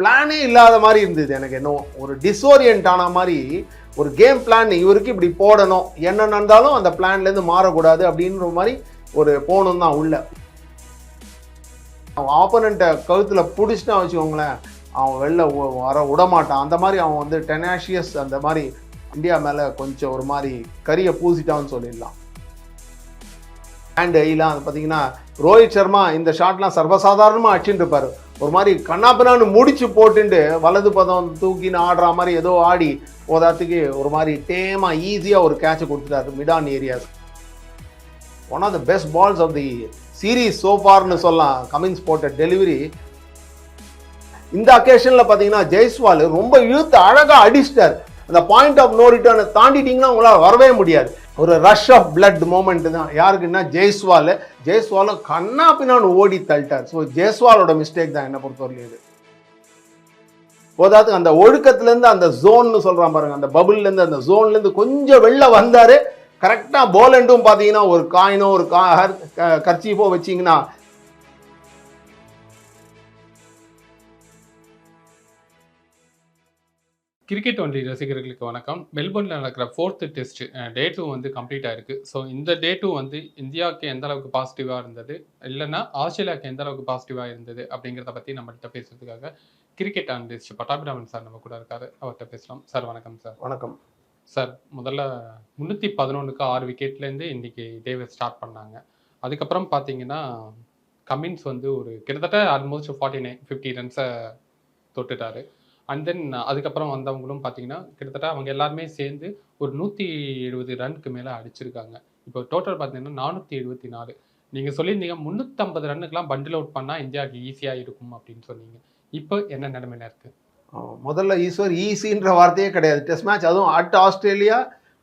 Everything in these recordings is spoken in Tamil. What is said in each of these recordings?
பிளானே இல்லாத மாதிரி இருந்தது எனக்கு என்ன ஒரு டிஸ்ஓரியன்ட் ஆன மாதிரி ஒரு கேம் பிளான் இவருக்கு இப்படி போடணும். என்ன நடந்தாலும் அந்த பிளான்லேருந்து மாறக்கூடாது அப்படின்ற மாதிரி ஒரு போகணும் தான் உள்ள. அவன் ஆப்போனண்ட்டை கழுத்தில் பிடிச்சிட்டா வச்சுக்கோங்களேன் அவன் வெளில வர விடமாட்டான். அந்த மாதிரி அவன் வந்து டெனாஷியஸ் அந்த மாதிரி இந்தியா மேலே கொஞ்சம் ஒரு மாதிரி கரியை பூசிட்டான்னு சொல்லிடலாம். அண்ட் ஐலாம் அது பார்த்தீங்கன்னா ரோஹித் சர்மா இந்த ஷாட்லாம் சர்வசாதாரணமாக அடிச்சுட்டு இருப்பார். ஒரு மாதிரி கண்ணாப்பினான்னு முடிச்சு போட்டுட்டு வலது பதம் தூக்கின்னு ஆடுற மாதிரி ஏதோ ஆடி போதாத்துக்கு ஒரு மாதிரி டேமா ஈஸியாக ஒரு கேட்சை கொடுத்துட்டாரு mid on areas. One of the best balls of the series சோஃபார்னு சொல்லலாம். கமின்ஸ் போட்ட டெலிவரி இந்த அக்கேஷனில் பார்த்தீங்கன்னா ஜெய்ஸ்வால் ரொம்ப இழுத்து அழகாக அடிச்சிட்டார். அந்த பாயிண்ட் ஆஃப் நோ ரிட்டர்னை தாண்டிட்டீங்கன்னா உங்களால் வரவே முடியாது. ஒரு ரஷ் ஆஃப் பிளட் மூமெண்ட் தான். யாருக்குன்னா ஜெய்ஸ்வால். ஜெய்ஸ்வாலும் கண்ணா பின்னான்னு ஓடி தள்ளிட்டார். ஸோ ஜெய்ஸ்வாலோட மிஸ்டேக் தான் என்ன பொறுத்தவரைக்கும் இது. போதாது அந்த ஒழுக்கத்துலேருந்து அந்த ஜோன்னு சொல்கிறான் பாருங்க. அந்த பபுள்லேருந்து அந்த ஜோன்லேருந்து கொஞ்சம் வெளில வந்தார். கரெக்டாக போலண்டும் பார்த்தீங்கன்னா ஒரு காயினோ ஒரு கா கர்ச்சீஃபோ வச்சிங்கன்னா கிரிக்கெட் ஒன்லி ரசிகர்களுக்கு வணக்கம். மெல்போர்னில் நடக்கிற ஃபோர்த்து டெஸ்ட் டே டூ வந்து கம்ப்ளீட் ஆயிருக்கு. ஸோ இந்த டே டூ வந்து இந்தியாவுக்கு எந்த அளவுக்கு பாசிட்டிவாக இருந்தது? இல்லைன்னா ஆஸ்திரேலியாவுக்கு எந்த அளவுக்கு பாசிட்டிவாக இருந்தது? அப்படிங்கிறத பற்றி நம்மள்கிட்ட பேசுறதுக்காக கிரிக்கெட் அனலிஸ்ட் பட்டாபிராமன் சார் நம்ம கூட இருக்காரு. அவர்கிட்ட பேசலாம். சார் வணக்கம் சார். வணக்கம். சார் முதல்ல முந்நூற்றி பதினொன்றுக்கு ஆறு விக்கெட்லேருந்து இன்னைக்கு டேவை ஸ்டார்ட் பண்ணாங்க. அதுக்கப்புறம் பார்த்தீங்கன்னா கமின்ஸ் வந்து ஒரு கிட்டத்தட்ட ஆல்மோஸ்ட் ஃபார்ட்டி நைன் ஃபிஃப்டி ரன்ஸை தொட்டுட்டாரு. அண்ட் தென் uh, அதுக்கப்புறம் வந்தவங்களும் பார்த்தீங்கன்னா கிட்டத்தட்ட அவங்க எல்லாருமே சேர்ந்து ஒரு நூற்றி எழுபது ரன்னுக்கு மேலே அடிச்சிருக்காங்க. இப்போ டோட்டல் பார்த்தீங்கன்னா நானூற்றி எழுபத்தி நாலு. நீங்கள் சொல்லியிருந்தீங்க முந்நூற்றம்பது ரன்னுக்கெலாம் பண்டில் அவுட் பண்ணால் இந்தியாவுக்கு ஈஸியாக இருக்கும் அப்படின்னு சொன்னீங்க. இப்போ என்ன நிலைமையில இருக்குது முதல்ல ஈஸ்வர் ஈஸின்ற வார்த்தையே கிடையாது. டெஸ்ட் மேட்ச் அதுவும் அட் ஆஸ்திரேலியா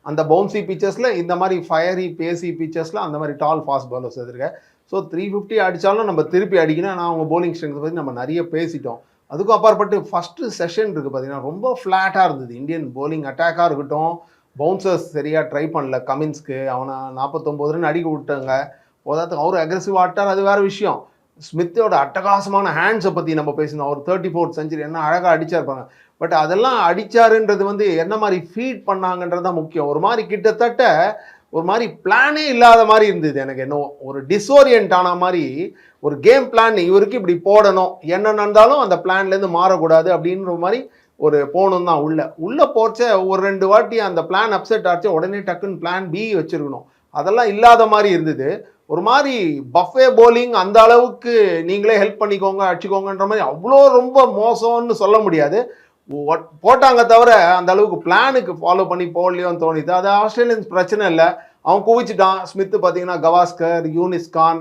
அந்த பவுன்சி பிச்சர்ஸில் இந்த மாதிரி ஃபயரி பேசி பிச்சர்ஸில் அந்த மாதிரி டால் ஃபாஸ்ட் பாலர்ஸ் எதிர்க்க. ஸோ த்ரீ ஃபிஃப்டி அடித்தாலும் நம்ம திருப்பி அடிக்கணும். நான் அவங்க போலிங் strength பற்றி நம்ம நிறைய பேசிட்டோம். அதுக்கும் அப்பாற்பட்டு ஃபஸ்ட்டு செஷன் இருக்குது பார்த்தீங்கன்னா ரொம்ப ஃப்ளாட்டாக இருந்தது. இந்தியன் போலிங் அட்டாக்காக இருக்கட்டும் பவுன்சர்ஸ் சரியாக ட்ரை பண்ணல. கமின்ஸ்க்கு அவனை நாற்பத்தொம்போது ரன் அடிக்க விட்டாங்க. போதாத்துக்கு அவர் அக்ரெசிவ் ஆட்டார் அது வேறு விஷயம். ஸ்மித்தோட அட்டகாசமான ஹேண்ட்ஸை பற்றி நம்ம பேசினோம். அவர் தேர்ட்டி ஃபோர்த் செஞ்சுரி என்ன அழகாக அடிச்சாருப்பாங்க பட் அதெல்லாம் அடித்தாருன்றது வந்து என்ன மாதிரி ஃபீட் பண்ணாங்கன்றது தான் முக்கியம். ஒரு மாதிரி கிட்டத்தட்ட ஒரு மாதிரி பிளானே இல்லாத மாதிரி இருந்தது எனக்கு என்ன ஒரு டிஸ்ஓரியன்ட் ஆன மாதிரி ஒரு கேம் பிளான் இவருக்கு இப்படி போடணும். என்ன நடந்தாலும் அந்த பிளான்லேருந்து மாறக்கூடாது அப்படின்ற மாதிரி ஒரு போகணும் தான் உள்ள. உள்ளே போச்ச ஒரு ரெண்டு வாட்டி அந்த பிளான் அப்செட் ஆச்சு உடனே டக்குன்னு பிளான் பி வச்சிருக்கணும். அதெல்லாம் இல்லாத மாதிரி இருந்தது. ஒரு மாதிரி பஃபே போலிங் அந்த அளவுக்கு நீங்களே ஹெல்ப் பண்ணிக்கோங்க அடிச்சுக்கோங்கன்ற மாதிரி அவ்வளோ ரொம்ப மோசம்னு சொல்ல முடியாது. போட்டாங்க தவிர அந்த அளவுக்கு பிளானுக்கு ஃபாலோ பண்ணி போடலையோன்னு தோணுது. அது ஆஸ்திரேலியன்ஸ் பிரச்சனை இல்லை. அவன் குவிச்சிட்டான். ஸ்மித் பார்த்தீங்கன்னா கவாஸ்கர் யூனிஸ் கான்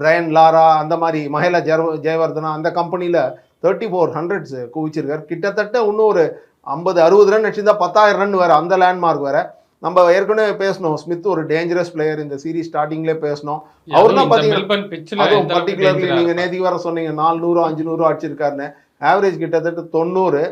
பிரையன் லாரா அந்த மாதிரி மஹேலா ஜெர்வ ஜெயவர்தனா அந்த கம்பெனியில் தேர்ட்டி ஃபோர் ஹண்ட்ரட்ஸ் குவிச்சிருக்காரு. கிட்டத்தட்ட இன்னும் ஒரு ஐம்பது அறுபது ரன் வச்சிருந்தா பத்தாயிரம் ரன் வேறு அந்த லேண்ட்மார்க் வேறு. நம்ம ஏற்கனவே பேசணும் ஸ்மித் ஒரு டேஞ்சரஸ் பிளேயர் இந்த சீரிஸ் ஸ்டார்டிங்லேயே பேசணும் அவர் தான் பிச்சில் அதுவும் பர்டிகுலர்லி நீங்கள் நேற்றுக்கு வர சொன்னீங்க நாலு நூறு அஞ்சு நூறு அடிச்சிருக்காருன்னு. ஆவரேஜ் கிட்டத்தட்ட தொண்ணூறு.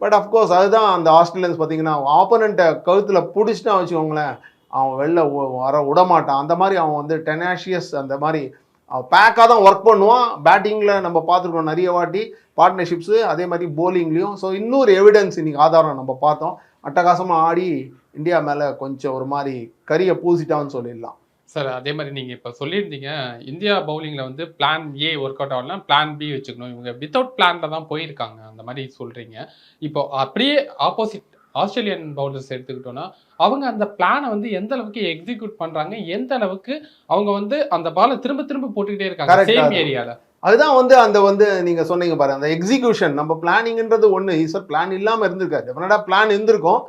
பட் அஃப்கோர்ஸ் அதுதான் அந்த ஆஸ்திரேலியன்ஸ் பார்த்தீங்கன்னா ஆப்போனண்ட்டை கழுத்தில் பிடிச்சிட்டா வச்சுக்கோங்களேன் அவன் வெளில வர விடமாட்டான். அந்த மாதிரி அவன் வந்து டெனாஷியஸ் அந்த மாதிரி அவன் பேக்காக தான் ஒர்க் பண்ணுவான். பேட்டிங்கில் நம்ம பார்த்துருக்கோம் நிறைய வாட்டி பார்ட்னர்ஷிப்ஸு அதே மாதிரி போலிங்லேயும் ஸோ இன்னொரு எவிடன்ஸ் இன்றைக்கி ஆதாரம் நம்ம பார்த்தோம். அட்டகாசமாக ஆடி இந்தியா மேலே கொஞ்சம் ஒரு மாதிரி கரியை பூசிட்டான்னு சொல்லிடலாம். சார் அதே மாதிரி நீங்கள் இப்போ சொல்லியிருந்தீங்க இந்தியா பவுலிங்கில் வந்து பிளான் ஏ ஒர்க் அவுட் ஆகலாம் பிளான் பி வச்சுக்கணும். இவங்க வித்தவுட் பிளானில் தான் போயிருக்காங்க. அந்த மாதிரி சொல்கிறீங்க இப்போ அப்படியே ஆப்போசிட் ஆஸ்திரேலியன் பவுலர்ஸ் எடுத்துக்கிட்டோம்னா அவங்க அந்த பிளானை வந்து எந்த அளவுக்கு எக்ஸிக்யூட் பண்ணுறாங்க எந்த அளவுக்கு அவங்க வந்து அந்த பாலை திரும்ப திரும்ப போட்டுக்கிட்டே இருக்காங்க சேம். ஏரியாவில் அதுதான் வந்து அந்த வந்து நீங்க சொன்னீங்க பாரு அந்த எக்ஸிகியூஷன் நம்ம பிளானிங்ன்றது ஒன்று ஈஸ்வர் பிளான் இல்லாமல் இருந்திருக்காரு. டெஃபினட்டாக பிளான் இருந்திருக்கும்.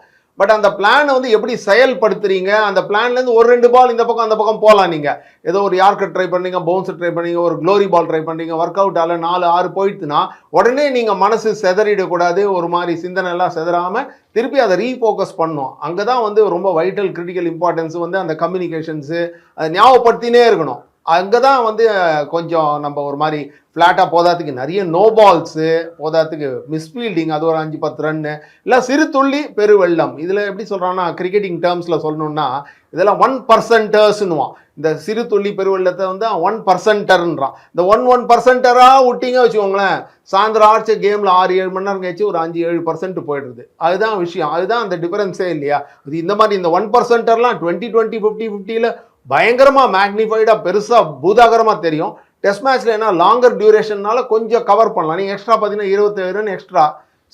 பட் அந்த பிளானை வந்து எப்படி செயல்படுத்துறீங்க? அந்த பிளான்லேருந்து ஒரு ரெண்டு பால் இந்த பக்கம் அந்த பக்கம் போகலாம் நீங்கள் ஏதோ ஒரு யார்க்கர் ட்ரை பண்ணீங்க பவுன்ஸர் ட்ரை பண்ணீங்க ஒரு க்ளோரி பால் ட்ரை பண்ணீங்க ஒர்க் அவுட் ஆகல நாலு ஆறு போயிடுச்சுன்னா உடனே நீங்கள் மனசு செதறிடக்கூடாது. ஒரு மாதிரி சிந்தனை எல்லாம் செதறாமல் திருப்பி அதை ரீஃபோக்கஸ் பண்ணும். அங்கே தான் வந்து ரொம்ப வைட்டல் கிரிட்டிக்கல் இம்பார்ட்டன்ஸ் வந்து அந்த கம்யூனிகேஷன்ஸு அதை ஞாபகப்படுத்தினே இருக்கணும். அங்கே தான் வந்து கொஞ்சம் நம்ம ஒரு மாதிரி ஃப்ளாட்டாக போதாத்துக்கு நிறைய நோ பால்ஸு போதாத்துக்கு மிஸ்ஃபீல்டிங் அது ஒரு அஞ்சு பத்து ரன்னு இல்லை சிறு துள்ளி பெருவெள்ளம் இதில் எப்படி சொல்கிறான்னா கிரிக்கெட்டிங் டேர்ம்ஸில் சொல்லணும்னா இதெல்லாம் ஒன் பர்சன்டர்ஸ்னுவான் இந்த சிறு துள்ளி பெருவெள்ளத்தை வந்து ஒன் பர்சன்டர்ன்றான் இந்த ஒன் ஒன் பர்சன்டராக விட்டிங்க வச்சுக்கோங்களேன் சாயந்தரம் ஆடிச்ச கேமில் ஆறு ஏழு மணி நேரம் கழிச்சு ஒரு அஞ்சு ஏழு பர்சன்ட் போயிடுது அதுதான் விஷயம். அதுதான் அந்த டிஃபரன்ஸே இல்லையா? இது இந்த மாதிரி இந்த ஒன் பர்சன்டர்லாம் டுவெண்ட்டி டுவெண்ட்டி ஃபிஃப்டி ஃபிஃப்டியில் பயங்கரமாக மேக்னிஃபைடாக பெருசாக பூதாகரமாக தெரியும். டெஸ்ட் மேட்ச்சில் என்ன லாங்கர் டியூரேஷன்னால கொஞ்சம் கவர் பண்ணலாம். நீங்கள் எக்ஸ்ட்ரா பார்த்தீங்கன்னா இருபத்தேழு run extra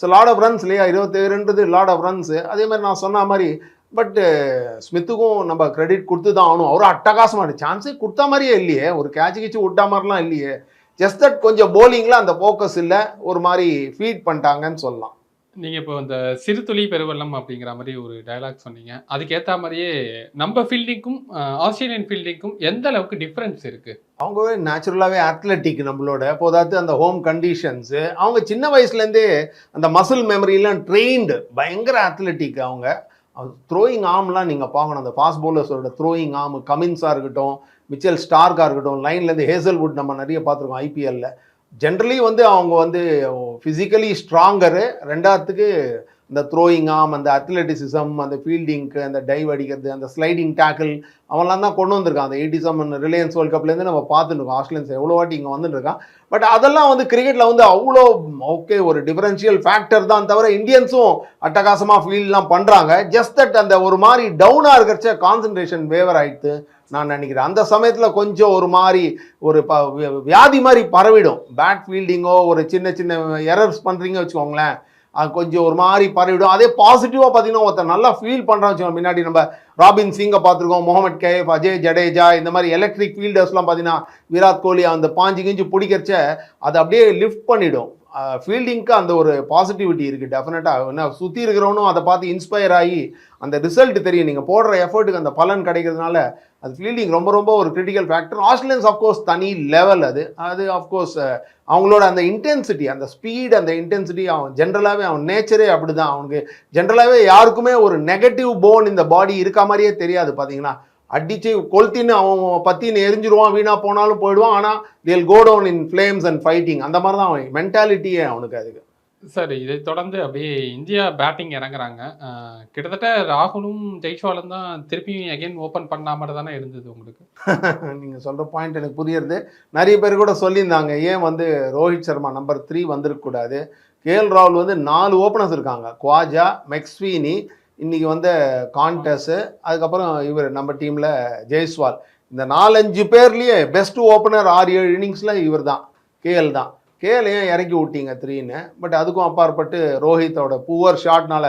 so lot of runs இல்லையா? இருபத்தேழுன்றது லாட் ஆஃப் ரன்ஸ் அதே மாதிரி நான் சொன்ன மாதிரி பட்டு ஸ்மித்துக்கும் நம்ம கிரெடிட் கொடுத்து தான் ஆகணும். அவரும் அட்டகாசமான சான்ஸே கொடுத்த மாதிரியே இல்லையே. ஒரு கேட்ச் கிச்சு விட்டா மாதிரிலாம் இல்லையே. ஜஸ்ட் தட் கொஞ்சம் போலிங்கில் அந்த ஃபோக்கஸ் இல்லை ஒரு மாதிரி ஃபீட் பண்ணிட்டாங்கன்னு சொல்லலாம். நீங்கள் இப்போ இந்த சிறுதுளி பெருவெள்ளம் அப்படிங்கிற மாதிரி ஒரு டைலாக் சொன்னீங்க. அதுக்கேற்ற மாதிரியே நம்ம ஃபீல்டிங்க்கும் ஆஸ்திரேலியன் ஃபீல்டிங்க்கும் எந்த அளவுக்கு டிஃப்ரென்ஸ் இருக்குது அவங்கவே நேச்சுரலாகவே அத்லட்டிக் நம்மளோட. போதாத்து அந்த ஹோம் கண்டிஷன்ஸு அவங்க சின்ன வயசுலேருந்தே அந்த மசில் மெமரிலாம் ட்ரெயின்டு பயங்கர அத்லட்டிக் அவங்க. த்ரோயிங் ஆர்ம்லாம் நீங்கள் பார்க்கணும். அந்த ஃபாஸ்ட் பவுலர்ஸோட த்ரோயிங் ஆர்ம் கமின்ஸாக இருக்கட்டும் மிச்சல் ஸ்டார்க்காக இருக்கட்டும் லைன்லேருந்து ஹேசல்வுட் நம்ம நிறைய பார்த்துருக்கோம் ஐபிஎல்லில் ஜென்ரலி வந்து அவங்க வந்து ஃபிசிக்கலி ஸ்ட்ராங்கரு ரெண்டாத்துக்கு இந்த த்ரோயிங் ஆம் அந்த அத்லட்டிசிசம் அந்த ஃபீல்டிங்க்கு அந்த டைவ் அடிக்கிறது அந்த ஸ்லைடிங் டேக்கிள் அவன்லாம் தான் கொண்டு வந்திருக்கான். அந்த எயிட்டி செவன் ரிலையன்ஸ் வேர்ல்ட் கப்லேருந்து நம்ம பார்த்துருக்கோம் ஆஸ்திரேலியன்ஸ் எவ்வளோ வாட்டி இங்கே வந்துட்டு இருக்கான் பட் அதெல்லாம் வந்து கிரிக்கெட்டில் வந்து அவ்வளோ ஓகே ஒரு டிஃபரன்ஷியல் ஃபேக்டர் தான் தவிர இந்தியன்ஸும் அட்டகாசமாக ஃபீல்லாம் பண்ணுறாங்க ஜஸ்ட் தட் அந்த ஒரு மாதிரி டவுனாக இருக்கிறச்ச கான்சன்ட்ரேஷன் வேவர் ஆகிட்டு நான் நினைக்கிறேன். அந்த சமயத்தில் கொஞ்சம் ஒரு மாதிரி ஒரு ப வியாதி மாதிரி பரவிடும். பேட் ஃபீல்டிங்கோ ஒரு சின்ன சின்ன எரர்ஸ் பண்ணுறீங்க வச்சுக்கோங்களேன். கொஞ்சம் ஒரு மாதிரி பரவிடும். அதே பாசிட்டிவாக பார்த்தீங்கன்னா ஒருத்தர் நல்லா ஃபீல் பண்ணுறான்னு வச்சுக்கோங்க. முன்னாடி நம்ம ராபின் சிங்கை பார்த்துருக்கோம் முகமது கேஃப் அஜய் ஜடேஜா இந்த மாதிரி எலக்ட்ரிக் ஃபீல்டர்ஸ்லாம் பார்த்தீங்கன்னா விராட் கோலி அந்த பாஞ்சு கிஞ்சி பிடிக்கிறச்ச அதை அப்படியே லிஃப்ட் பண்ணிவிடும் ஃபீல்டிங்க்கு அந்த ஒரு பாசிட்டிவிட்டி இருக்குது டெஃபினட்டாக என்ன சுற்றி இருக்கிறவனும் அதை பார்த்து இன்ஸ்பயர் ஆகி அந்த ரிசல்ட் தெரியும். நீங்கள் போடுற எஃபர்ட்டுக்கு அந்த பலன் கிடைக்கிறதுனால அது ஃபீல்டிங் ரொம்ப ரொம்ப ஒரு critical factor Australians of course தனி லெவல் அது. அது அஃப்கோர்ஸ் அவங்களோட அந்த இன்டென்சிட்டி அந்த ஸ்பீட் அந்த இன்டென்சிட்டி அவன் ஜென்ரலாகவே அவன் நேச்சரே அப்படி தான் அவனுக்கு ஜென்ரலாகவே யாருக்குமே ஒரு நெகட்டிவ் போன் இந்த பாடி இருக்க மாதிரியே தெரியாது பார்த்தீங்கன்னா அடிச்சு கொளுத்தின்னு அவன் பற்றின்னு எரிஞ்சிருவான் வீணாக போனாலும் போயிடுவான். ஆனால் they'll go down in flames and fighting அந்த மாதிரி தான் அவன் மென்டாலிட்டியே அவனுக்கு அதுக்கு. சார் இதை தொடர்ந்து அப்படியே இந்தியா பேட்டிங் இறங்குறாங்க. கிட்டத்தட்ட ராகுலும் ஜெய்ஸ்வாலும் தான் திருப்பியும் அகைன் ஓப்பன் பண்ண தானே இருந்தது உங்களுக்கு? நீங்கள் சொல்கிற பாயிண்ட் எனக்கு புரியுறது. நிறைய பேர் கூட சொல்லியிருந்தாங்க ஏன் வந்து ரோஹித் சர்மா நம்பர் த்ரீ வந்திருக்கக்கூடாது கேஎல் ராகுல் வந்து நாலு ஓப்பனர்ஸ் இருக்காங்க. குவாஜா மெக்ஸ்வீனி இன்றைக்கி வந்த கான்டஸு அதுக்கப்புறம் இவர் நம்ம டீமில் ஜெய்ஸ்வால். இந்த நாலஞ்சு பேர்லேயே பெஸ்ட் ஓப்பனர் ஆறு ஏழு இன்னிங்ஸில் இவர் தான் கேஎல் தான். கேஎல் ஏன் இறக்கி விட்டீங்க த்ரீன்னு பட் அதுக்கும் அப்பாற்பட்டு ரோஹித்தோட புவர் ஷாட்னால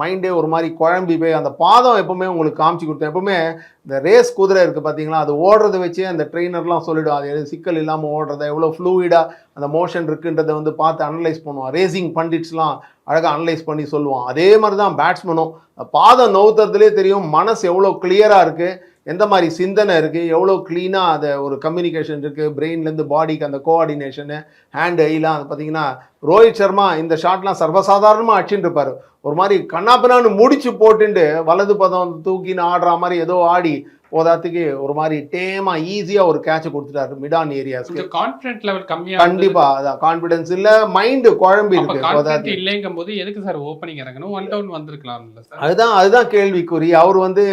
மைண்டே ஒரு மாதிரி குழம்பி போய் அந்த பாதம் எப்பவுமே உங்களுக்கு காமிச்சு கொடுத்தேன். எப்பவுமே இந்த ரேஸ் குதிரை இருக்குது பார்த்தீங்களா அது ஓடுறத வச்சே அந்த ட்ரெயினர்லாம் சொல்லிடும். அது எது சிக்கல் இல்லாமல் ஓடுறத எவ்வளோ ஃப்ளூயிடாக அந்த மோஷன் இருக்குன்றதை வந்து பார்த்து அனலைஸ் பண்ணுவான். ரேசிங் பண்டிட்ஸ்லாம் அழகாக அனலைஸ் பண்ணி சொல்லுவான். அதே மாதிரி தான் பேட்ஸ்மேனும் பாதம் நவுத்துறதுலே தெரியும் மனசு எவ்வளோ கிளியராக இருக்குது எந்த மாதிரி சிந்தனை இருக்குது எவ்வளோ க்ளீனாக அதை ஒரு கம்யூனிகேஷன் இருக்குது பிரெயின்லேருந்து பாடிக்கு அந்த கோஆர்டினேஷனு ஹேண்ட் ஐலாம் அது பார்த்தீங்கன்னா ரோஹித் சர்மா இந்த ஷாட்லாம் சர்வசாதாரணமாக அடிச்சுட்டு ஒரு மாதிரி கண்ணாப்பினான்னு முடிச்சு போட்டுண்டு வலது பதம் தூக்கின்னு ஆடுற மாதிரி ஏதோ ஆடி போதாத்துக்கு ஒரு மாதிரி டேமா ஈஸியாக ஒரு கேட்ச் கொடுத்துட்டாரு மிடான் ஏரியாஸ்க்கு. கான்ஃபிடன்ட் லெவல் கம்மியா கண்டிப்பா அதான் கான்ஃபிடன்ஸ் இல்ல மைண்டு குழம்பி இருக்கு போதாத்து இல்லைங்கும் போது எதுக்கு சார் ஓப்பனிங் இறங்கணும்? ஒன் டவுன் வந்திருக்கலாம்ல சார் அதுதான் அதுதான் கேள்விக்குறி. அவர் வந்து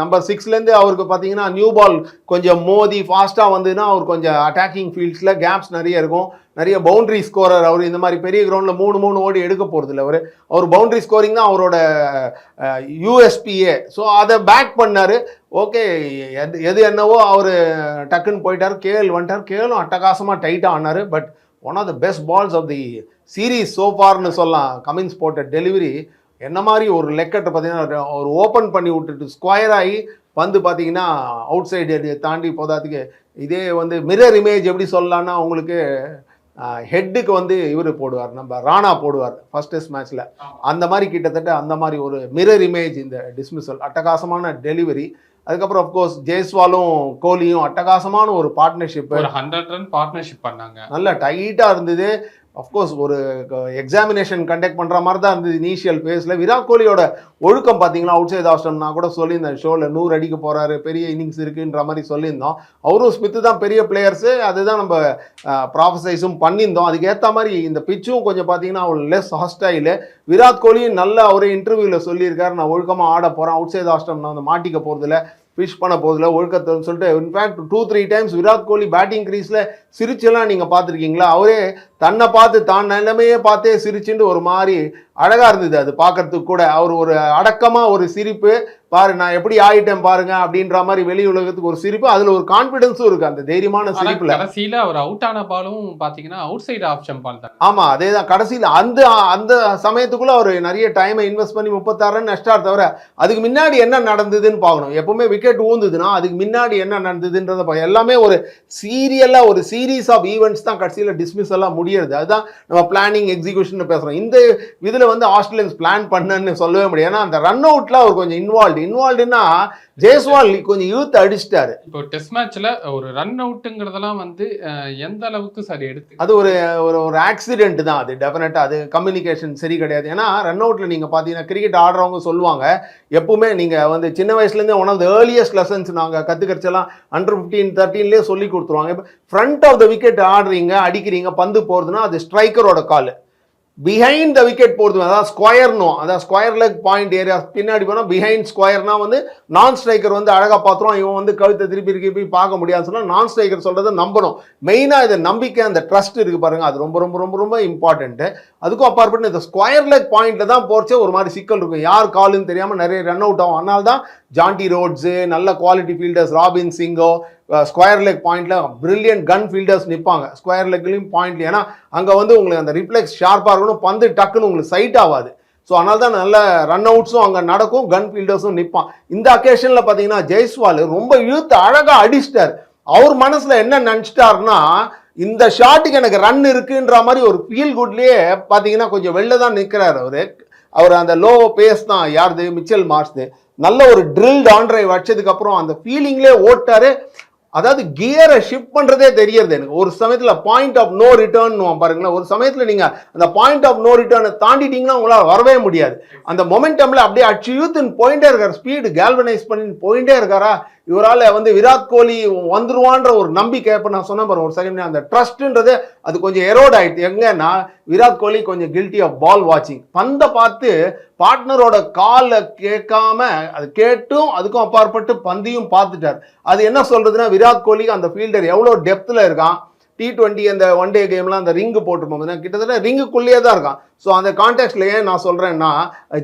நம்பர் சிக்ஸ்லேருந்து அவருக்கு பார்த்தீங்கன்னா நியூ பால் கொஞ்சம் மோதி ஃபாஸ்ட்டாக வந்ததுன்னா அவர் கொஞ்சம் அட்டாக்கிங் ஃபீல்ட்ஸில் கேப்ஸ் நிறைய இருக்கும். நிறைய பவுண்டரி ஸ்கோரர் அவர் இந்த மாதிரி பெரிய கிரவுண்டில் மூணு மூணு ஓடி எடுக்க போகிறது இல்லை அவர். அவர் பவுண்டரி ஸ்கோரிங் தான் அவரோட யூஎஸ்பிஏ ஸோ அதை பேக் பண்ணார். ஓகே எது எது என்னவோ அவர் டக்குன்னு போயிட்டார். கேஎல் வந்துட்டார். கேஎலும் அட்டகாசமாக டைட்டாக ஆனார். But one of the best balls of the series சோஃபார்னு சொல்லலாம். கமின்ஸ் போட்ட டெலிவரி என்ன மாதிரி ஒரு லெக்கட்டை பார்த்தீங்கன்னா ஒரு ஓப்பன் பண்ணி விட்டுட்டு ஸ்கொயர் ஆகி வந்து பார்த்தீங்கன்னா அவுட் சைடு தாண்டி போதாதுக்கு இதே வந்து மிரர் இமேஜ் எப்படி சொல்லலான்னா உங்களுக்கு ஹெட்டுக்கு வந்து இவர் போடுவார் நம்ம ராணா போடுவார் ஃபர்ஸ்ட் டெஸ்ட் மேட்ச்சில் அந்த மாதிரி கிட்டத்தட்ட அந்த மாதிரி ஒரு மிரர் இமேஜ் இந்த டிஸ்மிசல் அட்டகாசமான டெலிவரி அதுக்கப்புறம் அஃப்கோர்ஸ் ஜெய்ஸ்வாலும் கோலியும் அட்டகாசமான ஒரு பார்ட்னர்ஷிப் ஒரு ஹண்ட்ரட் ரன் பார்ட்னர்ஷிப் பண்ணாங்க. நல்ல டைட்டாக இருந்தது. அஃப்கோர்ஸ் ஒரு எக்ஸாமினேஷன் கண்டக்ட் பண்ணுற மாதிரி தான் இருந்தது இனிஷியல் ஃபேஸில் விராட் கோலியோட ஒழுக்கம் பார்த்தீங்கன்னா அவுட் சைட் ஆஸ்டம் நான் கூட சொல்லியிருந்தேன். ஷோவில் நூறு அடிக்க போகிறாரு பெரிய இன்னிங்ஸ் இருக்குன்ற மாதிரி சொல்லியிருந்தோம். அவரும் ஸ்மித்து தான் பெரிய பிளேயர்ஸு அதுதான் நம்ம ப்ராஃபசைஸும் பண்ணியிருந்தோம். அதுக்கேற்ற மாதிரி இந்த பிச்சும் கொஞ்சம் பார்த்தீங்கன்னா அவர் லெஸ் ஹாஸ்டைலு விராட் கோலியும் நல்ல அவரே இன்டர்வியூவில் சொல்லியிருக்காரு. நான் ஒழுக்கமாக ஆட போகிறேன் அவுட் சைட் ஆஸ்டம் நான் வந்து மாட்டிக்க போகிறதில்ல ஃபிஷ் பண்ண போதில் ஒழுக்கத்தைன்னு சொல்லிட்டு in fact two three times Virat Kohli batting க்ரீஸில் சிரிச்செல்லாம் நீங்கள் பார்த்துருக்கீங்களா? அவரே தன்னை பார்த்து தான் நிலைமையே பார்த்தே சிரிச்சுட்டு ஒரு மாதிரி அழகாக இருந்தது அது பார்க்கறதுக்கு கூட. அவர் ஒரு அடக்கமாக ஒரு சிரிப்பு பாரு நான் எப்படி ஆயிட்டேன் பாருங்க அப்படின்ற மாதிரி வெளி உலகத்துக்கு ஒரு சிரிப்பு அதில் ஒரு கான்ஃபிடென்ஸும் இருக்குது அந்த தைரியமான சிரிப்பில். கடைசியில அவர் அவுட் ஆன பாலும் பாத்தீங்கன்னா அவுட் சைடு ஆப்ஷன் பால் தான். ஆமா அதே தான் கடைசியில் அந்த அந்த சமயத்துக்குள்ள அவர் நிறைய டைமை இன்வெஸ்ட் பண்ணி முப்பத்தாறு ரன் தவிர அதுக்கு முன்னாடி என்ன நடந்ததுன்னு பார்க்கணும். எப்பவுமே விக்கெட் ஊந்துதுன்னா அதுக்கு முன்னாடி என்ன நடந்ததுன்றத பார்க்கணும். எல்லாமே ஒரு சீரியலா ஒரு சீரீஸ் ஆஃப் ஈவெண்ட்ஸ் தான் கடைசியில் டிஸ்மிஸ் எல்லாம் முடியறது. அதுதான் நம்ம பிளானிங் எக்ஸிகியூஷன் பேசுறோம். இந்த இதுல வந்து ஆஸ்திரேலியன்ஸ் பிளான் பண்ணன்னு சொல்லவே முடியாது ஏன்னா அந்த ரன் அவுட்ல அவர் கொஞ்சம் இன்வால்வ் இன்வால்வ்டுன்னா ஜெய்ஸ்வால் கொஞ்சம் யூத் அடிச்சிட்டாரு. இப்போ டெஸ்ட் மேட்ச்ல ஒரு ரன் அவுட்டுங்கிறதெல்லாம் வந்து எந்த அளவுக்கு சரி எடுத்து அது ஒரு ஒரு ஒரு ஆக்சிடென்ட் தான் அது டெஃபினட்டாக அது கம்யூனிகேஷன் சரி கிடையாது. ஏன்னா ரன் அவுட்டில் நீங்கள் பார்த்தீங்கன்னா கிரிக்கெட் ஆடுறவங்க சொல்லுவாங்க எப்பவுமே நீங்கள் வந்து சின்ன வயசுலேருந்தே one of the earliest lessons நாங்கள் கற்றுக்கிறச்செல்லாம் அண்டர் ஃபிஃப்டீன் தேர்ட்டீன்லேயே சொல்லி கொடுத்துருவாங்க. இப்போ ஃப்ரண்ட் ஆஃப் த விக்கெட் ஆடுறீங்க அடிக்கிறீங்க பந்து போகிறதுனா அது ஸ்ட்ரைக்கரோட கால் பிஹைண்ட் த விக்கெட் போகிறது அதாவது ஸ்கொயர்னும் அதாவது ஸ்கொயர் லெக் பாயிண்ட் ஏரியா பின்னாடி போனால் பிஹைண்ட் ஸ்கொயர்னா வந்து நான் ஸ்ட்ரைக்கர் வந்து அழகாக பார்த்துருவான் இவன் வந்து கழுத்தை திருப்பி திருப்பி பார்க்க முடியாதுன்னு சொன்னால் நான் ஸ்ட்ரைக்கர் சொல்கிறத நம்பணும் மெயினாக இது நம்பிக்கை அந்த ட்ரஸ்ட் இருக்குது பாருங்க அது ரொம்ப ரொம்ப ரொம்ப ரொம்ப இம்பார்ட்டன்ட்டு அதுக்கும் அப்பாற்பட்டு இந்த ஸ்கொயர் லெக் பாயிண்ட்டில் தான் போறச்சே ஒரு மாதிரி சிக்கல் இருக்கும். யார் காலுன்னு தெரியாமல் நிறைய ரன் அவுட் ஆகும். அதனால தான் ஜான்டி ரோட்ஸு நல்ல குவாலிட்டி ஃபீல்டர்ஸ் ராபின் சிங்கோ ஸ்கொயர் லெக் பாயிண்டில் பிரில்லியன்ட் கன் ஃபீல்டர்ஸ் நிற்பாங்க ஸ்கொயர் லெக்லையும் பாயிண்ட்லையும் ஏன்னா அங்கே வந்து உங்களுக்கு அந்த ரிஃப்ளெக்ஸ் ஷார்ப்பாக இருக்கணும் பந்து டக்குன்னு உங்களுக்கு சைட் ஆகாது. ஸோ அதனால தான் நல்ல ரன் அவுட்ஸும் அங்கே நடக்கும் கன் ஃபீல்டர்ஸும் நிற்பான் இந்த அக்கேஷனில் பார்த்தீங்கன்னா ஜெய்ஸ்வால் ரொம்ப இழுத்து அழகாக அடிச்சிட்டார். அவர் மனசில் என்ன நினச்சிட்டாருன்னா இந்த ஷாட்டுக்கு எனக்கு ரன் இருக்குன்ற மாதிரி ஒரு ஃபீல் குட்லேயே பார்த்தீங்கன்னா கொஞ்சம் வெளில தான் நிற்கிறார் அவர். அவர் அந்த லோவை பேஸ் தான் யாருது மிச்சல் மார்ஸ்து நல்ல ஒரு ட்ரில்ட் ஆன் டிரைவ் அப்புறம் அந்த ஃபீலிங்லேயே ஓட்டாரு. அதாவது கியரை ஷிஃப்ட் பண்ணுறதே தெரியறது எனக்கு. ஒரு சமயத்தில் பாயிண்ட் ஆஃப் நோ ரிட்டர்ன் பாருங்களேன். ஒரு சமயத்தில் நீங்கள் அந்த பாயிண்ட் ஆஃப் நோ ரிட்டர்னை தாண்டிட்டீங்கன்னா உங்களால் வரவே முடியாது. அந்த மொமெண்டமில் அப்படியே அச்சு யூத்துன்னு போயிட்டே இருக்கார். ஸ்பீடு கேல்வனைஸ் பண்ணி போயிட்டே இருக்காரா? இவரால் வந்து விராட் கோலி வந்துருவான்ற ஒரு நம்பிக்கை இப்போ நான் சொன்ன பாருங்க ஒரு செகண்ட் அந்த ட்ரஸ்ட்ன்றது அது கொஞ்சம் எரோட் ஆயிட்டு எங்கன்னா விராட் கோலி கொஞ்சம் கில்ட்டி ஆஃப் பால் வாட்சிங் பந்தை பார்த்து பார்ட்னரோட காலை கேட்காம அது கேட்டும் அதுக்கும் அப்பாற்பட்டு பந்தையும் பார்த்துட்டார். அது என்ன சொல்றதுன்னா விராட் கோலி அந்த ஃபீல்டர் எவ்வளோ டெப்த்தில் இருக்கான். டி டுவெண்ட்டி அந்த ஒன் டே கேம்லாம் அந்த ரிங்கு போட்டுருப்போம் கிட்டத்தட்ட ரிங்குக்குள்ளேயே தான் இருக்கான். ஸோ அந்த கான்டெக்ட்ல ஏன் நான் சொல்கிறேன்னா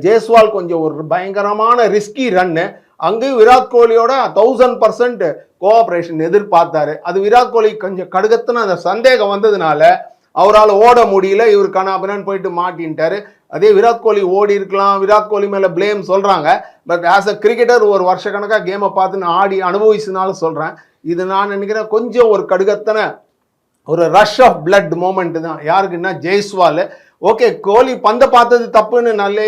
ஜெய்ஸ்வால் கொஞ்சம் ஒரு பயங்கரமான ரிஸ்கி ரன்னு அங்கேயும் விராட் கோலியோட தௌசண்ட் பர்சன்ட் கோஆப்ரேஷன் எதிர்பார்த்தாரு. அது விராட் கோலி கொஞ்சம் கடுகத்துன்னு அந்த சந்தேகம் வந்ததுனால அவரால் ஓட முடியல. இவர் கனாபினான்னு போயிட்டு மாட்டின்ட்டாரு. அதே விராட் கோலி ஓடி இருக்கலாம். விராட் கோலி மேலே ப்ளேம் சொல்கிறாங்க பட் ஆஸ் அ கிரிக்கெட்டர் ஒரு வருஷ கணக்காக கேமை பார்த்து நான் ஆடி அனுபவிச்சுனாலும் சொல்கிறேன் இது நான் நினைக்கிறேன் கொஞ்சம் ஒரு கடுகத்தனை ஒரு ரஷ் ஆஃப் பிளட் மூமெண்ட் தான். யாருக்குன்னா ஜெய்ஸ்வால். ஓகே கோலி பந்தை பார்த்தது தப்புன்னு நல்ல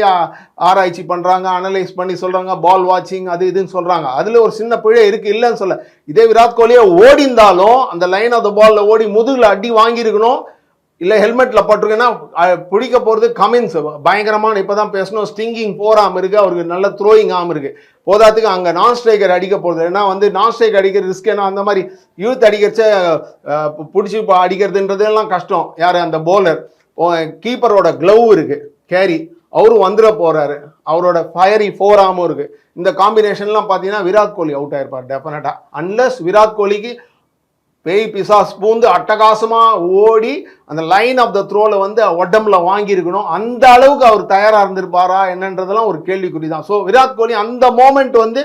ஆராய்ச்சி பண்ணுறாங்க அனலைஸ் பண்ணி சொல்கிறாங்க பால் வாட்சிங் அது இதுன்னு சொல்கிறாங்க அதில் ஒரு சின்ன பிழை இருக்குது இல்லைன்னு சொல்ல. இதே விராட் கோலியை ஓடிந்தாலும் அந்த லைன் ஆஃப் த பாலில் ஓடி முதுகில் அடி வாங்கியிருக்கணும். இல்லை ஹெல்மெட்டில் பட்டிருக்குன்னா பிடிக்க போகிறது கமின்ஸ் பயங்கரமான இப்போ தான் பேசணும் ஸ்டிங்கிங் போகாமல் இருக்குது அவருக்கு நல்ல த்ரோயிங் ஆகாமல் இருக்குது போதாத்துக்கு அங்கே நான் ஸ்ட்ரைக்கர் அடிக்க போகிறது ஏன்னா வந்து நான் ஸ்ட்ரைக் அடிக்கிற ரிஸ்க் ஏன்னா அந்த மாதிரி யூத் அடிக்கிறச்ச பிடிச்சி அடிக்கிறதுன்றதெல்லாம் கஷ்டம். யார்? அந்த போலர் கீப்பரோட க்ளவ் இருக்கு. கேரி அவரும் வந்துட போறாரு. அவரோட ஃபயரி ஃபோர் ஆமும் இருக்கு. இந்த காம்பினேஷன்லாம் பார்த்தீங்கன்னா விராட் கோலி அவுட் ஆயிருப்பார் டெஃபினட்டா அன்லஸ் விராட் கோலிக்கு பேய் பிசாஸ் பூந்து அட்டகாசமா ஓடி அந்த லைன் ஆஃப் த த்ரோல வந்து உடம்புல வாங்கியிருக்கணும். அந்த அளவுக்கு அவர் தயாரா இருந்திருப்பாரா என்னன்றதெல்லாம் ஒரு கேள்விக்குறி தான். ஸோ விராட் கோலி அந்த மோமெண்ட் வந்து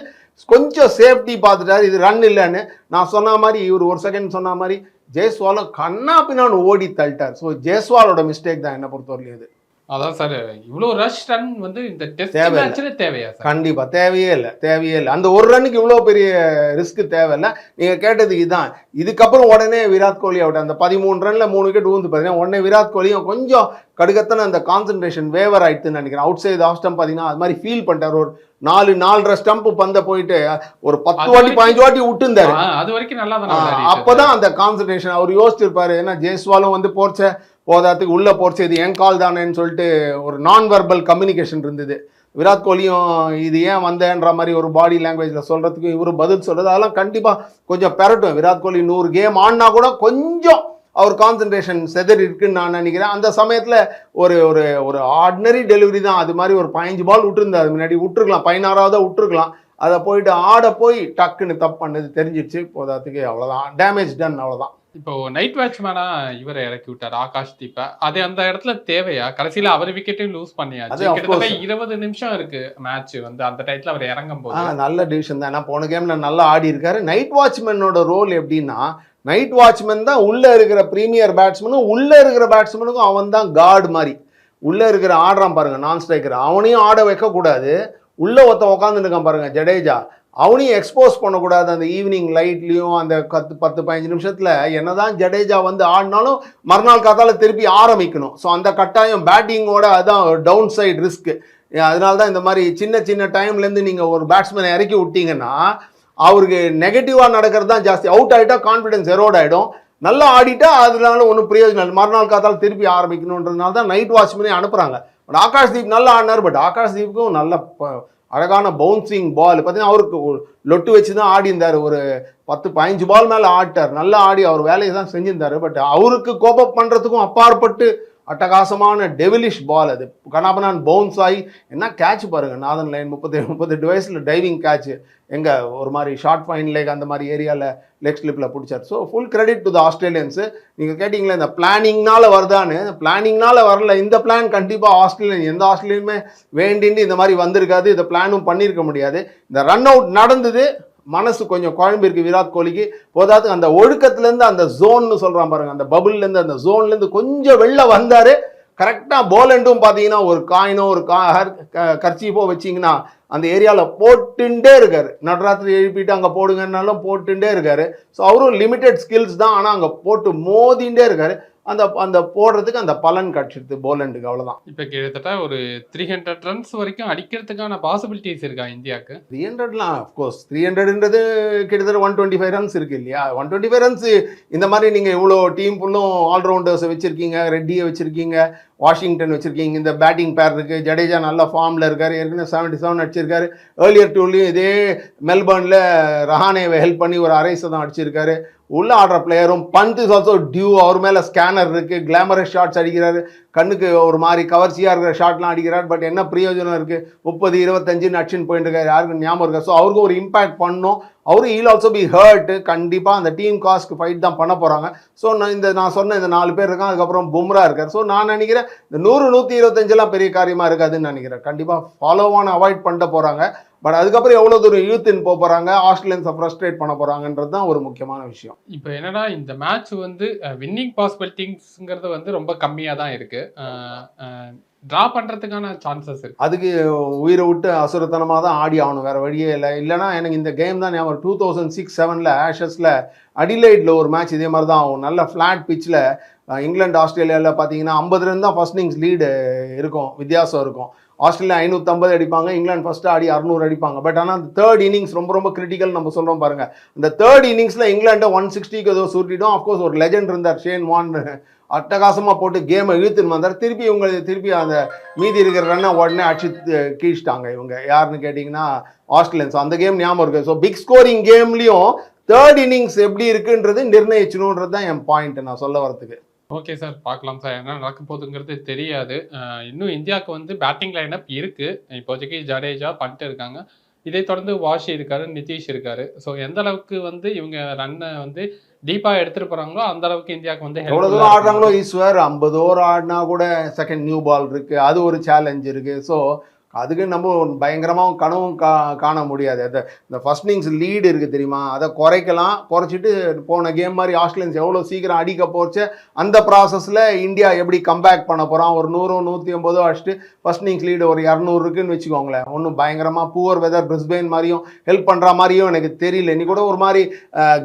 கொஞ்சம் சேஃப்டி பார்த்துட்டாரு இது ரன் இல்லைன்னு. நான் சொன்ன மாதிரி இவர் ஒரு செகண்ட் சொன்ன மாதிரி ஜெய்ஸ்வாலும் கண்ணா பின்னான்னு ஓடி தள்ளிட்டார். ஸோ ஜெய்ஸ்வாலோட மிஸ்டேக் தான் என்ன பொறுத்தவரையிலும் இது. அதான் சார் இவ்வளவு ரஷ் ரன் வந்து இந்த டெஸ்ட். மேட்ச்ல தேவையா சார்? கண்டிப்பா தேவையே இல்லை தேவையே இல்லை. அந்த ஒரு ரன்னுக்கு இவ்வளோ பெரிய ரிஸ்க் தேவையில்லை நீங்க கேட்டது இதுதான் இதுக்கப்புறம் உடனே விராட் கோலி அவுட் அந்த பதிமூணு ரன்ல மூணு விக்கெட் ஊந்து பார்த்தீங்கன்னா உடனே விராட் கோலியும் கொஞ்சம் கடுகத்தான அந்த கான்சன்ட்ரேஷன் வேவர் ஆயிடுதுன்னு நினைக்கிறேன். அவுட் சைடு ஆஃப் ஸ்டம்ப் பார்த்தீங்கன்னா அது மாதிரி ஃபீல் பண்ணிட்டார். ஒரு நாலு நாலரை ஸ்டம்ப் பந்த போயிட்டு ஒரு பத்து வாட்டி பதினஞ்சு வாட்டி விட்டுந்தாரு ஆ, அது வரைக்கும் நல்லா அப்பதான் அந்த கான்சன்ட்ரேஷன் அவர் யோசிச்சிருப்பாரு. ஏன்னா ஜெய்ஸ்வாலும் வந்து போர்ச்ச போதாத்துக்கு உள்ள போர் இது என் கால் தானேன்னு சொல்லிட்டு ஒரு நான் வெர்பல் கம்யூனிகேஷன் இருந்தது. விராட் கோலியும் இது ஏன் வந்தேன்ற மாதிரி ஒரு பாடி லாங்குவேஜில் சொல்கிறதுக்கு இவரு பதில் சொல்கிறது அதெல்லாம் கண்டிப்பாக கொஞ்சம் பெறட்டும் விராட் கோலி நூறு கேம் ஆடினா கூட கொஞ்சம் அவர் கான்சன்ட்ரேஷன் செதறி இருக்குன்னு நான் நினைக்கிறேன். அந்த சமயத்தில் ஒரு ஒரு ஒரு ஆர்டினரி டெலிவரி தான். அது மாதிரி ஒரு பதினஞ்சு பால் விட்டுருந்தார். முன்னாடி விட்டுருக்கலாம். பதினாறாவது விட்டுருக்கலாம். அதை போயிட்டு ஆட போய் டக்குன்னு தப்பு பண்ணது தெரிஞ்சிடுச்சு போதாத்துக்கு அவ்வளோதான் டேமேஜ் டன் அவ்வளோதான் இப்போ நைட் வாட்ச்மேனா இவரை இறக்கி விட்டார் ஆகாஷ் தீபா. அது அந்த இடத்துல தேவையா? கடைசியில அவர் விக்கெட்டையும் லூஸ் பண்ணியாச்சு. கிட்டத்தட்ட. இருபது நிமிஷம் இருக்கு மேட்ச் வந்து அந்த டயத்துல அவர் இறங்கும் போது. நல்ல டிவிஷன் தான். ஏன்னா போன கேம்ல நல்லா ஆடி இருக்காரு. நைட் வாட்ச்மேனோட ரோல் எப்படின்னா நைட் வாட்ச்மேன் தான் உள்ள இருக்கிற பிரீமியர் பேட்ஸ்மேனும் உள்ள இருக்கிற பேட்ஸ்மேனுக்கும் அவன் தான் கார்டு மாதிரி. உள்ள இருக்கிற ஆடுறான் பாருங்க நான் ஸ்ட்ரைக்கர் அவனையும் ஆட வைக்க கூடாது உள்ள ஒருத்தன் உட்காந்துட்டு இருக்கான் பாருங்க ஜடேஜா. அவனையும் எக்ஸ்போஸ் பண்ணக்கூடாது. அந்த ஈவினிங் லைட்லேயும் அந்த பத்து பத்து பதினஞ்சு நிமிஷத்துல என்னதான் ஜடேஜா வந்து ஆடினாலும் மறுநாள் காத்தால திருப்பி ஆரம்பிக்கணும். ஸோ அந்த கட்டாயம் பேட்டிங்கோட அதுதான் டவுன் சைடு ரிஸ்க்கு அதனால தான் இந்த மாதிரி சின்ன சின்ன டைம்லேருந்து நீங்கள் ஒரு பேட்ஸ்மேனை இறக்கி விட்டீங்கன்னா அவருக்கு நெகட்டிவாக நடக்கிறது தான் ஜாஸ்தி. அவுட் ஆகிட்டா கான்ஃபிடன்ஸ் எரோட் ஆகிடும் நல்லா ஆடிட்டா அதனால ஒன்றும் பிரயோஜனம் இல்லை. மறுநாள் காத்தால் திருப்பி ஆரம்பிக்கணுன்றதுனால தான் நைட் வாட்ச்மேனே அனுப்புகிறாங்க பட் ஆகாஷ் தீப் நல்லா ஆடினார். பட் ஆகாஷ் தீப்புக்கும் நல்ல ப- அழகான பவுன்சிங் பால் பார்த்தீங்கன்னா அவருக்கு லொட்டு வச்சு தான் ஆடி இருந்தார். ஒரு பத்து பதினஞ்சு பால் மேலே ஆடிட்டார். நல்லா ஆடி அவர் வேலையை தான் செஞ்சிருந்தார். பட் அவருக்கு கோபப் பண்ணுறதுக்கும் அப்பாற்பட்டு அட்டகாசமான டெவிலிஷ் பால் அது. கனாபனான் பவுன்ஸ் ஆகி என்ன கேட்ச் பாருங்கள் நாதன் லைன் முப்பத்தி முப்பத்தெட்டு வயசில் டைவிங் கேட்ச் எங்கே ஒரு மாதிரி ஷார்ட் ஃபைன் லேக் அந்த மாதிரி ஏரியாவில் லெக் ஸ்லிப்பில் பிடிச்சார். So full credit to the Australians நீங்கள் கேட்டிங்களே இந்த பிளானிங்னால் வருதான்னு. பிளானிங்னால் வரல. இந்த பிளான் கண்டிப்பாக ஆஸ்திரேலியன் எந்த ஆஸ்திரேலியனுமே வேண்டின்னு இந்த மாதிரி வந்திருக்காது. இந்த பிளானும் பண்ணியிருக்க முடியாது. இந்த ரன் அவுட் நடந்தது மனசு கொஞ்சம் குழம்பிருக்கு விராட் கோலிக்கு. போதாது அந்த ஒழுக்கத்துலேருந்து அந்த ஜோன்னு சொல்கிறான் பாருங்க அந்த பபுள்லேருந்து அந்த ஜோன்லேருந்து கொஞ்சம் வெளில வந்தார். கரெக்டாக போலண்டும் பார்த்தீங்கன்னா ஒரு காயினோ ஒரு கா கர்ச்சீஃபோ வச்சிங்கன்னா அந்த ஏரியாவில் போட்டுட்டே இருக்கார். நடராத்திரி எழுப்பிட்டு அங்கே போடுங்கன்னாலும் போட்டுட்டே இருக்கார். ஸோ அவரும் லிமிட்டெட் ஸ்கில்ஸ் தான் ஆனால் அங்கே போட்டு மோதிண்டே இருக்கார். அந்த அந்த போடுறதுக்கு அந்த பலன் கிடச்சிடுது போலண்டுக்கு அவ்வளோதான் இப்ப கிட்டத்தட்ட ஒரு த்ரீ ஹண்ட்ரட் ரன்ஸ் வரைக்கும் அடிக்கிறதுக்கான பாசிபிலிட்டிஸ் இருக்கா இந்தியாவுக்கு த்ரீ ஹண்ட்ரட்லாம் அஃப்கோர்ஸ் த்ரீ ஹண்ட்ரட்ன்றது கிட்டத்தட்ட ஒன் டுவெண்ட்டி ஃபைவ் ரன்ஸ் இருக்கு இல்லையா? ஒன் டுவெண்ட்டி ஃபைவ் ரன்ஸ் இந்த மாதிரி நீங்கள் இவ்வளோ டீம் ஃபுல்லும் ஆல்ரவுண்டர்ஸை வச்சிருக்கீங்க ரெட்டியை வச்சிருக்கீங்க வாஷிங்டன் வச்சுருக்கீங்க இந்த பேட்டிங் பேர் இருக்குது ஜடேஜா நல்ல ஃபார்மில் இருக்கார். ஏற்கனவே செவன்டி செவன் அடிச்சிருக்காரு. ஏர்லியர் டூர்லையும் இதே மெல்பர்னில் ரஹானேவை ஹெல்ப் பண்ணி ஒரு அரை சதம் அடிச்சிருக்காரு. உள்ள ஆடுற பிளேயரும் பந்த் இஸ் ஆல்சோ டியூ அவர் மேலே ஸ்கேனர் இருக்குது கிளாமரஸ் ஷாட்ஸ் அடிக்கிறாரு. கண்ணுக்கு ஒரு மாதிரி கவர்ச்சியாக இருக்கிற ஷாட்லாம் அடிக்கிறார். பட் என்ன பிரயோஜனம் இருக்குது முப்பது இருபத்தஞ்சுன்னு அடிச்சுன்னு போயிட்டு இருக்காரு. யாருக்கும் ஞாபகம் இருக்கா? ஸோ அவருக்கு ஒரு இம்பாக்ட் பண்ணும். அவரும் ஈல் ஆல்சோ பி ஹர்ட் கண்டிப்பாக அந்த டீம் காஸ்க்கு ஃபைட் தான் பண்ண போகிறாங்க ஸோ நான் இந்த நான் சொன்ன இந்த நாலு பேர் இருக்கான் அதுக்கப்புறம் பும்ரா இருக்கார். ஸோ நான் நினைக்கிறேன் இந்த நூறு நூற்றி இருபத்தஞ்செல்லாம் பெரிய காரியமாக இருக்காதுன்னு நினைக்கிறேன். கண்டிப்பாக ஃபாலோவான அவாய்ட் பண்ணிட்டு போகிறாங்க பட் அதுக்கப்புறம் எவ்வளோ தூரம் யூத்தின் போக போகிறாங்க ஆஸ்திரேலியன்ஸை ஃப்ரஸ்ட்ரேட் பண்ண போகிறாங்கன்றது தான் ஒரு முக்கியமான விஷயம். இப்போ என்னன்னா இந்த மேட்ச் வந்து வின்னிங் பாசிபிலிட்டிங்ஸ்ங்கிறது வந்து ரொம்ப கம்மியா தான் இருக்கு. டிரா பண்றதுக்கான சான்சஸ் இருக்கு. அதுக்கு உயிரை விட்டு அசுரத்தனமாக தான் ஆடி ஆகணும் வேற வழியே இல்லை. இல்லைனா எனக்கு இந்த கேம் தான் ஞாபகம் டூ தௌசண்ட் சிக்ஸ் செவனில் ஆஷஸில் அடிலைட்டில் ஒரு மேட்ச் இதே மாதிரி தான் ஆகும். நல்ல ஃப்ளாட் பிச்சில் இங்கிலாந்து ஆஸ்திரேலியாவில் பார்த்தீங்கன்னா ஐம்பது ரன் தான் ஃபர்ஸ்ட் இன்னிங்ஸ் லீடு இருக்கும் வித்தியாசம் இருக்கும். ஆஸ்திரேலியா ஐநூற்றம்பது அடிப்பாங்க இங்கிலாந்து ஃபஸ்ட்டு ஆடி அறுநூறு அடிப்பாங்க. பட் ஆனால் அந்த தேர்ட் இன்னிங்ஸ் ரொம்ப ரொம்ப கிரிட்டிக்கல் நம்ம சொல்கிறோம் பாருங்கள் இந்த தேர்ட் இன்னிங்ஸில் இங்கிலாண்டை ஒன் சிக்ஸ்டிக்கு ஏதோ சுருட்டிடும் அஃப்கோர்ஸ் ஒரு லெஜெண்ட் இருந்தார் ஷேன் வான். அட்டகாசமாக போட்டு கேமை இழுத்துன்னு வந்தார். திருப்பி இவங்க திருப்பி அந்த மீதி இருக்கிற ரன்னை உடனே அடிச்சு கீழ்ச்சிட்டாங்க இவங்க. யாருன்னு கேட்டிங்கன்னா ஆஸ்திரேலியன்ஸ் அந்த கேம் ஞாபகம் இருக்குது ஸோ பிக் ஸ்கோரிங் கேம்லேயும் தேர்ட் இன்னிங்ஸ் எப்படி இருக்குன்றது நிர்ணயிச்சணுன்றது தான் என் பாயிண்ட் நான் சொல்ல வரதுக்கு ஓகே சார் பார்க்கலாம் சார் என்ன நடக்க போகுதுங்கிறது தெரியாது. இன்னும் இந்தியாவுக்கு வந்து பேட்டிங் லைனப் இருக்கு. இப்போதைக்கு ஜடேஜா பண்ணிட்டு இருக்காங்க. இதை தொடர்ந்து வாஷி இருக்காரு நிதிஷ் இருக்காரு. ஸோ எந்த அளவுக்கு வந்து இவங்க ரன்னை வந்து டீப்பா எடுத்துட்டு போறாங்களோ அந்த அளவுக்கு இந்தியாவுக்கு வந்து எவ்வளோ helpful-ஆ தூரம். ஆடுறாங்களோ ஈஸ்வர்? ஐம்பது ஓவர் ஆடினா கூட செகண்ட் நியூ பால் இருக்கு. அது ஒரு சேலஞ்ச் இருக்கு. ஸோ அதுக்கு நம்ம பயங்கரமாக கனவும் கா காண முடியாது. அந்த இந்த ஃபர்ஸ்ட் இன்னிங்ஸ் லீடு இருக்குது தெரியுமா? அதை குறைக்கலாம். குறைச்சிட்டு போன கேம் மாதிரி ஆஸ்திரேலியன்ஸ் எவ்வளோ சீக்கிரம் அடிக்க போச்சு? அந்த ப்ராசஸில் இந்தியா எப்படி கம்பேக் பண்ண போகிறான் ஒரு நூறோ நூற்றி ஐம்பதோ அடிச்சுட்டு ஃபர்ஸ்ட் இன்னிங்ஸ் லீடு ஒரு இரநூறு இருக்குன்னு வச்சுக்கோங்களேன். ஒன்றும் பயங்கரமாக பூவர் வெதர் பிரிஸ்பெயின் மாதிரியும் ஹெல்ப் பண்ணுற மாதிரியும் எனக்கு தெரியல. இன்னி கூட ஒரு மாதிரி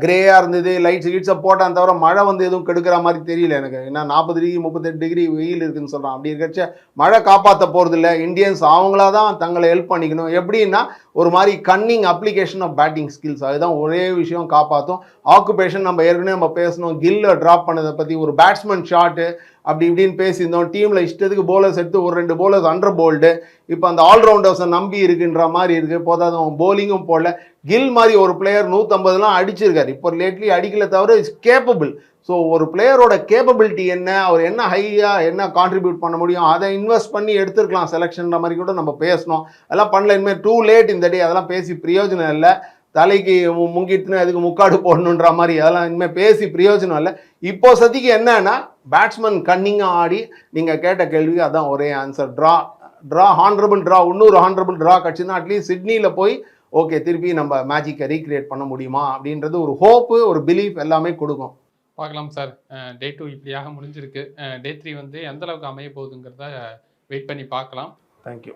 கிரேயாக இருந்தது லைட்ஸ் கீட்ஸை போட்டான் தவிர மழை வந்து எதுவும் கெடுக்கிற மாதிரி தெரியல எனக்கு. ஏன்னா நாற்பது டிகிரி முப்பத்தெட்டு டிகிரி வெயில் இருக்குன்னு சொல்கிறான் அப்படி இருக்கச்ச மழை காப்பாற்ற போகிறது இல்லை இந்தியன்ஸ் அவங்க அவங்களா தான் தங்களை ஹெல்ப் பண்ணிக்கணும். எப்படின்னா ஒரு மாதிரி cunning application of batting skills அதுதான் ஒரே விஷயம் காப்பாற்றும் ஆக்குபேஷன் நம்ம ஏற்கனவே நம்ம பேசணும் கில்ல ட்ராப் பண்ணதை பற்றி ஒரு பேட்ஸ்மேன் ஷாட்டு அப்படி இப்படின்னு பேசியிருந்தோம். டீமில் இஷ்டத்துக்கு போலர்ஸ் எடுத்து ஒரு ரெண்டு போலர்ஸ் அண்டர் போல்டு இப்போ அந்த ஆல்ரவுண்டர்ஸை நம்பி இருக்குன்ற மாதிரி இருக்குது போதாது அவன் போலிங்கும் போடல. கில் மாதிரி ஒரு பிளேயர் நூற்றம்பதுலாம் அடிச்சிருக்காரு. இப்போ லேட்லி அடிக்கல தவிர இஸ் கேப்பபிள் ஸோ ஒரு பிளேயரோட கேப்பபிலிட்டி என்ன அவர் என்ன ஹையாக என்ன கான்ட்ரிபியூட் பண்ண முடியும் அதை இன்வெஸ்ட் பண்ணி எடுத்துருக்கலாம். செலெக்ஷன்ற மாதிரி கூட நம்ம பேசணும். அதெல்லாம் பண்ணல. இனிமேல் டூ லேட் இந்த டே அதெல்லாம் பேசி பிரயோஜனம் இல்லை. தலைக்கு முங்கிட்டுன்னு அதுக்கு முக்காடு போடணுன்ற மாதிரி அதெல்லாம் இனிமேல் பேசி பிரயோஜனம் இல்லை. இப்போ சதிக்கு என்னன்னா பேட்ஸ்மேன் கன்னிங்காக ஆடி நீங்கள் கேட்ட கேள்விக்கு அதான் ஒரே answer draw draw honourable draw இன்னொரு ஹான்ரபிள் ட்ரா கட்சின்னா அட்லீஸ்ட் சிட்னியில் போய் ஓகே திருப்பி நம்ம மேஜிக்கை ரீக்ரியேட் பண்ண முடியுமா? அப்படின்றது ஒரு ஹோப்பு ஒரு பிலீஃப் எல்லாமே கொடுக்கும். பார்க்கலாம் சார். டே டூ இப்படியாக முடிஞ்சிருக்கு. டே த்ரீ வந்து எந்த அளவுக்கு அமைய போகுதுங்கிறத வெயிட் பண்ணி பார்க்கலாம். தேங்க்யூ